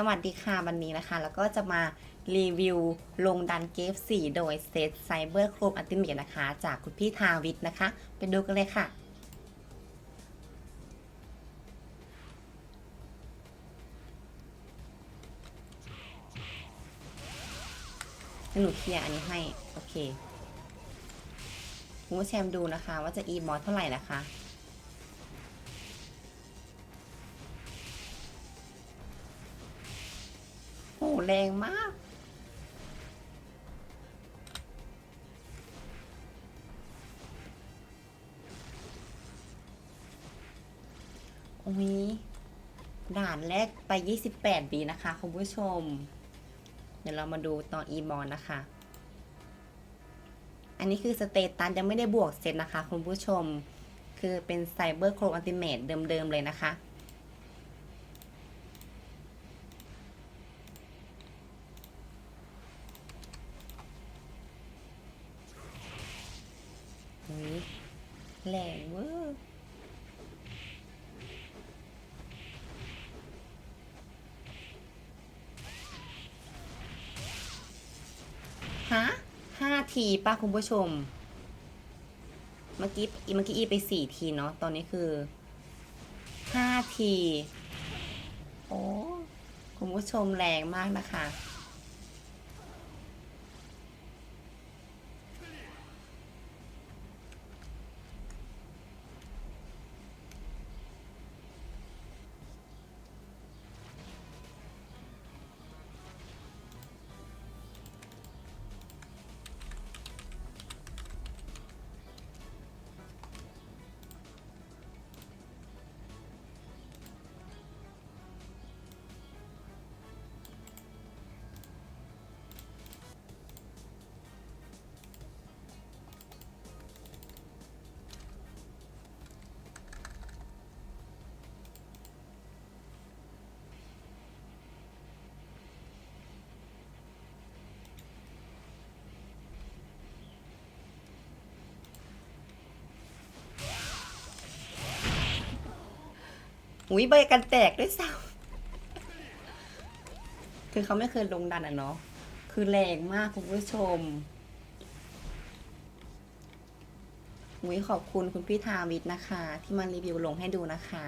สวัสดีค่ะวันนี้นะคะ แล้วก็จะมารีวิวลงดันเกฟ4โดยเซตไซเบอร์โครมอัลติเมทนะคะ จากคุณพี่ทาวิทนะคะ ไปดูกันเลยค่ะให้หนูเคลียร์อันนี้ให้ โอเคคุณผู้ชมดูนะคะ ว่าจะอีมอเท่าไหร่นะคะ แรงมาก โอ้ย ด่านแรกไป 28 ปีนะคะ คุณผู้ชม เดี๋ยวเรามาดูตอนอีมอนนะคะ อันนี้คือสเตตัสยังไม่ได้บวกเซตนะคะ คุณผู้ชม คือเป็นไซเบอร์โครอัลติเมทเดิมๆเลยนะคะ อุ๊ยแรงเวอร์ฮะห้าทีป้าคุณผู้ชม เมื่อกี้เมื่อกี้อีไปสี่ทีเนาะ ตอนนี้คือห้าที โอ้ คุณผู้ชมแรงมากนะคะ อุ้ยใบกันแตกด้วยซ้ำคือเขาไม่เคยลงดันอะเนาะ คือแรงมากคุณผู้ชมอุ้ยขอบคุณคุณพี่ทาวิทนะคะ ที่มารีวิวลงให้ดูนะคะ